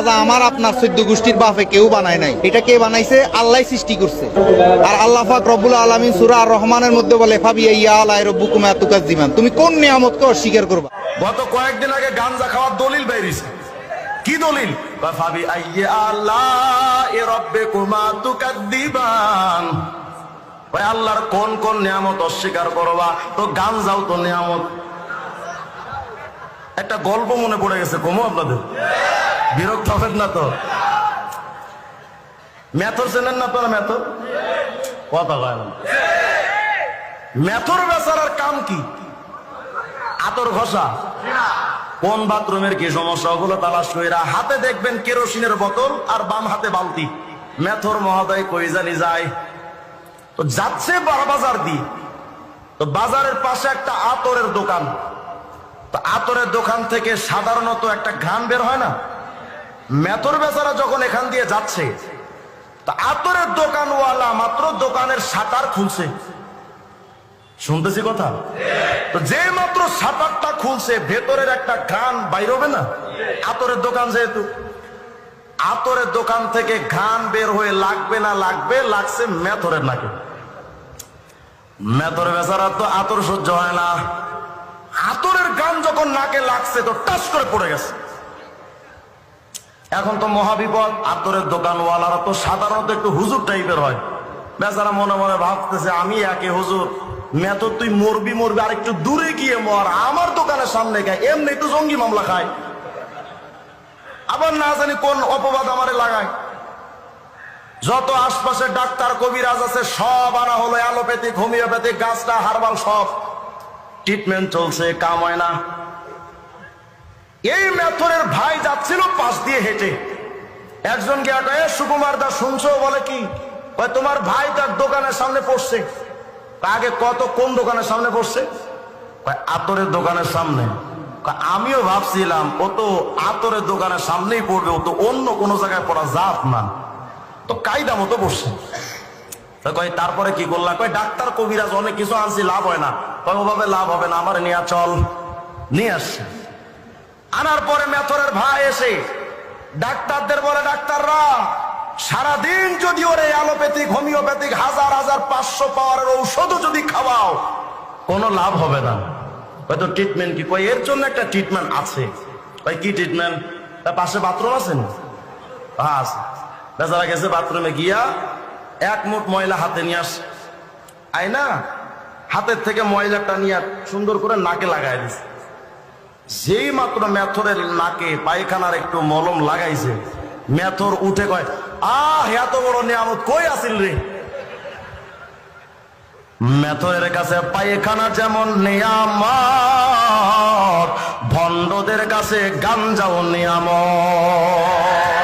গাজা আমার আপনার চোদ্দ গোষ্ঠীর বাপে কেউ বানায় নাই। এটা কে বানাইছে? আল্লাহ সৃষ্টি করছে। আর আল্লাহ পাক রব্বুল আলামিন সূরা রহমানের মধ্যে বলে ফাবিয়া ইয়া আলাই রব্বুকুম আতুকাজ্জিমান তুমি কোন নিয়ামতকে অস্বীকার করবা? গত কয়েকদিন আগে গাঞ্জা খাওয়ার দলিল বেরিয়েছে। কি দলিল? বা ভাবি আইয়ে আল্লাহ এ রব্বে কুমা তুকাদ্দিবান ভাই আল্লাহর কোন কোন নিয়ামত অস্বীকার করবা? তো গাঞ্জাও তো নিয়ামত। একটা গল্প মনে পড়ে গেছে কমো আপনাদের? বিরক্ত হবেন না তো? মেথর চেনেন না আপনারা মেথর? কথা কয় মেথর কাম কি? আতর ঘষা? কোন বাথরুমের কি সমস্যা? ওগুলো তালাশ কইরা হাতে দেখবেন কেরোসিনের বোতল আর বাম হাতে বালতি। মেথর মহোদয় কই জানি যায়? তো যাচ্ছে বাজার দিয়ে। তো বাজারের পাশে একটা আতরের দোকান। তো আতরের দোকান থেকে সাধারণত একটা ঘ্রাণ বের হয় না? মেথর বেচারা যখন এখান দিয়ে যাচ্ছে, তা আতরের দোকানওয়ালা মাত্র দোকানের শাটার খুলছে। শুনতেছি কথা? তো যে মাত্র শাটারটা খুলছে, ভেতরের একটা ঘ্রাণ বাইর হবে না? আতরের দোকান যেহেতু। আতরের দোকান থেকে ঘ্রাণ বের হয়ে লাগবে না লাগবে, লাগছে মেথরের নাকে। মেথর বেচারা তো আতর সহ্য হয় না। আতরের গান যখন নাকে লাগছে, তো টাচ করে পড়ে গেছে। এখন তো মহাবিপদ আতরের দোকানওয়ালারা তো সাধারণত একটু হুজুর টাইপের হয়। বেচারা মনে মনে ভাবতেছে, আমি একে হুজুর মেতো তুই মরবি মরবি, আর একটু দূরে গিয়ে মর, আমার দোকানের সামনে গায়, এমনি তো জঙ্গি মামলা খায়। আবার না জানি কোন অপবাদ আমারে লাগায়। যত আশপাশে ডাক্তার, কবিরাজ আছে, সব আনা হলো, অ্যালোপ্যাথিক, হোমিওপ্যাথিক, গাছটা হারবাল সব। ট্রিটমেন্ট চলছে, কাম হয় না। এই মেথরের ভাই যাচ্ছিল পাশ দিয়ে হেঁটে। একজন গিয়া কয়ে সুকুমার দা, শুনছো? বলে কি? তোমার ভাই তার দোকানের সামনে পড়ছে। আগে কত, কোন দোকানের সামনে পড়ছে? আতরের দোকানের সামনে। আমিও ভাবছিলাম, ও তো আতরের দোকানের সামনেই পড়বে, ও তো অন্য কোনো জায়গায় পড়া জাত না। তো কায়দা মতো কয়, তারপরে কি করলাম? কয়, ডাক্তার কবিরাজ, অনেক কিছু আনছি, লাভ হয় না। ওভাবে লাভ হবে না, আমার নিয়ে চল। নিয়ে আসছে। আনার পরে মেথরের ভাই এসে ডাক্তারদের বলে, ডাক্তাররা, সারাদিন যদি ওরে অ্যালোপ্যাথিক, হোমিওপ্যাথিক হাজার হাজার পাঁচশো পাওয়ার ঔষধও যদি খাওয়াও, কোনো লাভ হবে না। হয়তো ট্রিটমেন্ট কি? কয়, এর জন্য একটা ট্রিটমেন্ট আছে। কয়, কি ট্রিটমেন্ট তার পাশে বাথরুম আছে না? হ্যাঁ বেচারা গেছে বাথরুমে গিয়া এক মুঠ ময়লা হাতে নিয়ে আস আই না হাতের থেকে ময়লাটা নিয়ে সুন্দর করে নাকে লাগাই দিছে। যেই মাত্র মেথরের নাকে পায়খানার একটু মলম লাগাইছে, মেথর উঠে কয়, আহ এত বড় নিয়ামত, কই আসিল রে? মেথরের কাছে পায়খানা যেমন নিয়ামত, ভণ্ডদের কাছে গাঞ্জাও নিয়ামত।